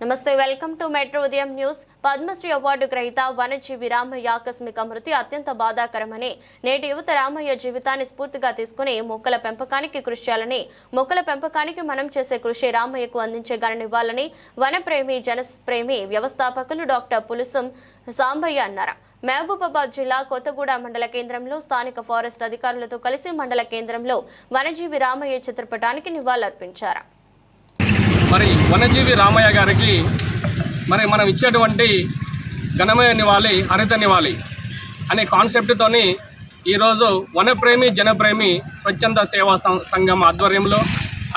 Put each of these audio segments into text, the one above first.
నమస్తే welcome to metro Udayam news. Padmashri award గ్రహీత వనజీవి రామయ్య ఆకస్మిక మృతి అత్యంత బాధాకరమని నేటి యువత రామయ్య జీవితాన్ని స్ఫూర్తిగా తీసుకుని మొక్కల పెంపకానికి కృషి చేయాలని మొక్కల పెంపకానికి మనం చేసే కృషి రామయ్యకు అందించే గణనివ్వాలని వనప్రేమి జనప్రేమి వ్యవస్థాపకులు డాక్టర్ పులుసం సాంబయ్య అన్నారు. మహబూబాబాద్ జిల్లా కొత్తగూడ మండల కేంద్రంలో స్థానిక ఫారెస్ట్ అధికారులతో కలిసి మండల కేంద్రంలో వనజీవి రామయ్య చిత్రపటానికి నివాళులర్పించారు. మరి వనజీవి రామయ్య గారికి మరి మనం ఇచ్చేటువంటి ఘనమైన నివాళి హరిత నివాళి అనే కాన్సెప్ట్తోని ఈరోజు వనప్రేమి జనప్రేమి స్వచ్ఛంద సేవా సం- సంఘం ఆధ్వర్యంలో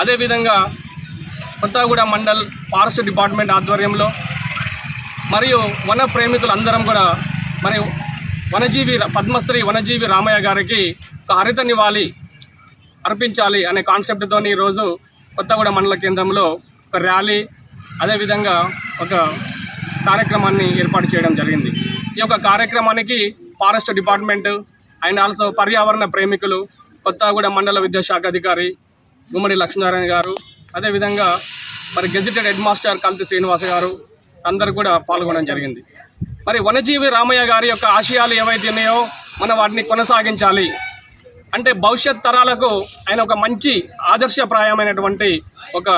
అదేవిధంగా కొత్తగూడ మండల్ ఫారెస్ట్ డిపార్ట్మెంట్ ఆధ్వర్యంలో మరియు వన ప్రేమికులందరం కూడా మరి వనజీవి పద్మశ్రీ వనజీవి రామయ్య గారికి ఒక హరిత నివాళి అర్పించాలి అనే కాన్సెప్ట్తో ఈరోజు కొత్తగూడ మండల కేంద్రంలో ఒక ర్యాలీ అదేవిధంగా ఒక కార్యక్రమాన్ని ఏర్పాటు చేయడం జరిగింది. ఈ యొక్క కార్యక్రమానికి ఫారెస్ట్ డిపార్ట్మెంట్ అండ్ ఆల్సో పర్యావరణ ప్రేమికులు కొత్తగూడ మండల విద్యాశాఖ అధికారి గుమ్మడి లక్ష్మీనారాయణ గారు అదేవిధంగా మరి gazetted head master Kalthi Srinivasa garu అందరూ కూడా పాల్గొనడం జరిగింది. మరి వనజీవి రామయ్య గారి యొక్క ఆశయాలు ఏవైతే ఉన్నాయో మనం వాటిని కొనసాగించాలి. అంటే భవిష్యత్ తరాలకు ఆయన ఒక మంచి ఆదర్శప్రాయమైనటువంటి ఒక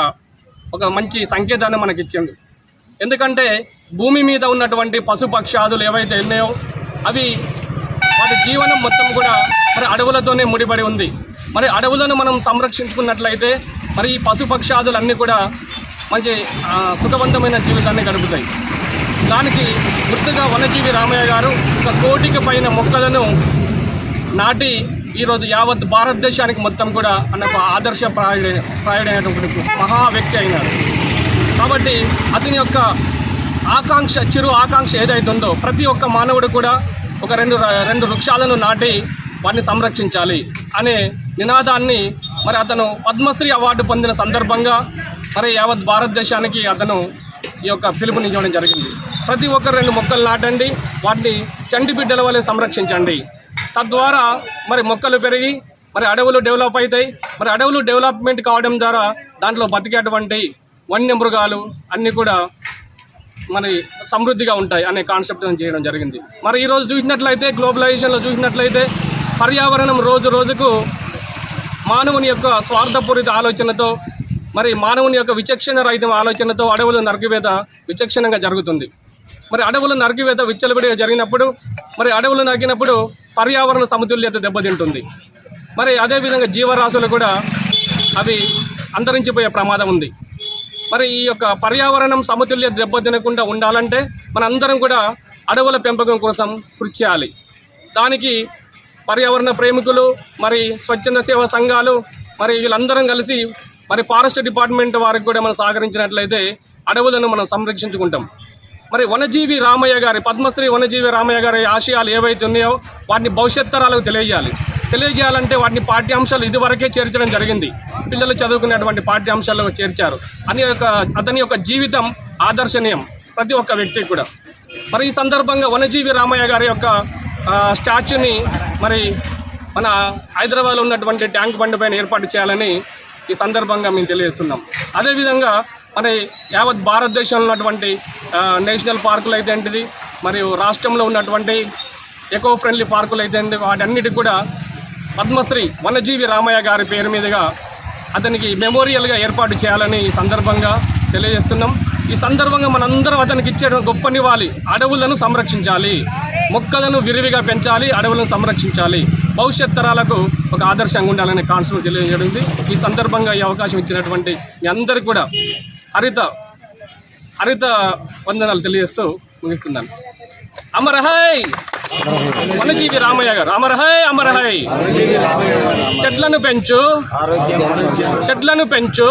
ఒక మంచి సంకేతాన్ని మనకి ఇచ్చింది ఎందుకంటే భూమి మీద ఉన్నటువంటి పశుపక్షాదులు ఏవైతే ఉన్నాయో అవి వాటి జీవనం మొత్తం కూడా మరి అడవులతోనే ముడిపడి ఉంది. మరి అడవులను మనం సంరక్షించుకున్నట్లయితే మరి ఈ పశుపక్షాదులన్నీ కూడా మంచి సుఖవంతమైన జీవితాన్ని గడుపుతాయి. దానికి గుర్తుగా వనజీవి రామయ్య గారు ఒక కోటికి పైన మొక్కలను నాటి ఈరోజు యావత్ భారతదేశానికి మొత్తం కూడా అన్న ఒక ఆదర్శ ప్రాయుడ ప్రాయుడైనటువంటి మహా వ్యక్తి అయినాడు. కాబట్టి అతని యొక్క ఆకాంక్ష చిరు ఆకాంక్ష ఏదైతే ఉందో ప్రతి ఒక్క మానవుడు కూడా ఒక రెండు రెండు వృక్షాలను నాటి వాటిని సంరక్షించాలి అనే నినాదాన్ని మరి అతను పద్మశ్రీ అవార్డు పొందిన సందర్భంగా మరి యావత్ భారతదేశానికి అతను ఈ యొక్క పిలుపునివ్వడం జరిగింది. ప్రతి ఒక్కరు రెండు మొక్కలు నాటండి వాటిని చండి బిడ్డల వలె సంరక్షించండి. తద్వారా మరి మొక్కలు పెరిగి మరి అడవులు డెవలప్ అవుతాయి. మరి అడవులు డెవలప్మెంట్ కావడం ద్వారా దాంట్లో బతికేటువంటి వన్య మృగాలు అన్నీ కూడా మరి సమృద్ధిగా ఉంటాయి అనే కాన్సెప్ట్ చేయడం జరిగింది. మరి ఈరోజు చూసినట్లయితే గ్లోబలైజేషన్లో చూసినట్లయితే పర్యావరణం రోజు రోజుకు మానవుని యొక్క స్వార్థపూరిత ఆలోచనతో మరి మానవుని యొక్క విచక్షణ రహితం ఆలోచనతో అడవుల నరికివేత విచక్షణంగా జరుగుతుంది. మరి అడవుల నరికివేత విచ్చలవిడిగా జరిగినప్పుడు మరి అడవులు నరికినప్పుడు పర్యావరణ సమతుల్యత దెబ్బతింటుంది. మరి అదేవిధంగా జీవరాశులు కూడా అవి అంతరించిపోయే ప్రమాదం ఉంది. మరి ఈ యొక్క పర్యావరణం సమతుల్యత దెబ్బతినకుండా ఉండాలంటే మనందరం కూడా అడవుల పెంపకం కోసం కృషి చేయాలి. దానికి పర్యావరణ ప్రేమికులు మరి స్వచ్ఛంద సేవా సంఘాలు మరి వీళ్ళందరం కలిసి మరి ఫారెస్ట్ డిపార్ట్మెంట్ వారికి కూడా మనం సహకరించినట్లయితే అడవులను మనం సంరక్షించుకుంటాం. మరి వనజీవి రామయ్య గారి పద్మశ్రీ వనజీవి రామయ్య గారి ఆశయాలు ఏవైతే ఉన్నాయో వాటిని భవిష్యత్ తరాలకు తెలియజేయాలి. తెలియజేయాలంటే వాటిని పాఠ్యాంశాలు ఇదివరకే చేర్చడం జరిగింది. పిల్లలు చదువుకునేటువంటి పాఠ్యాంశాల్లో చేర్చారు. అని యొక్క అతని యొక్క జీవితం ఆదర్శనీయం ప్రతి ఒక్క వ్యక్తికి కూడా. మరి ఈ సందర్భంగా వనజీవి రామయ్య గారి యొక్క స్టాచ్యూని మరి మన హైదరాబాద్లో ఉన్నటువంటి ట్యాంక్ బండ్ పైన ఏర్పాటు చేయాలని ఈ సందర్భంగా మేము తెలియజేస్తున్నాం. అదేవిధంగా మరి యావత్ భారతదేశంలో ఉన్నటువంటి నేషనల్ పార్కులు అయితే ఏంటిది మరియు రాష్ట్రంలో ఉన్నటువంటి ఎకో ఫ్రెండ్లీ పార్కులు అయితే ఏంటి వాటన్నిటికి కూడా పద్మశ్రీ వనజీవి రామయ్య గారి పేరు మీదుగా అతనికి మెమోరియల్గా ఏర్పాటు చేయాలని ఈ సందర్భంగా తెలియజేస్తున్నాం. ఈ సందర్భంగా మనందరం అతనికి ఇచ్చే గొప్ప నివాళి అడవులను సంరక్షించాలి. మొక్కలను విరివిగా పెంచాలి అడవులను సంరక్షించాలి. భవిష్యత్ తరాలకు ఒక ఆదర్శంగా ఉండాలనే కాన్సెప్ట్ తెలియజేయడం ఈ సందర్భంగా ఈ అవకాశం ఇచ్చినటువంటి మీ అందరికీ కూడా హరిత హరిత వందనాలు తెలియజేస్తూ ముగిస్తున్నాను. అమరహై వనజీవి రామయ్య గారు అమరహై అమరహై చెట్లను పెంచు చెట్లను పెంచు.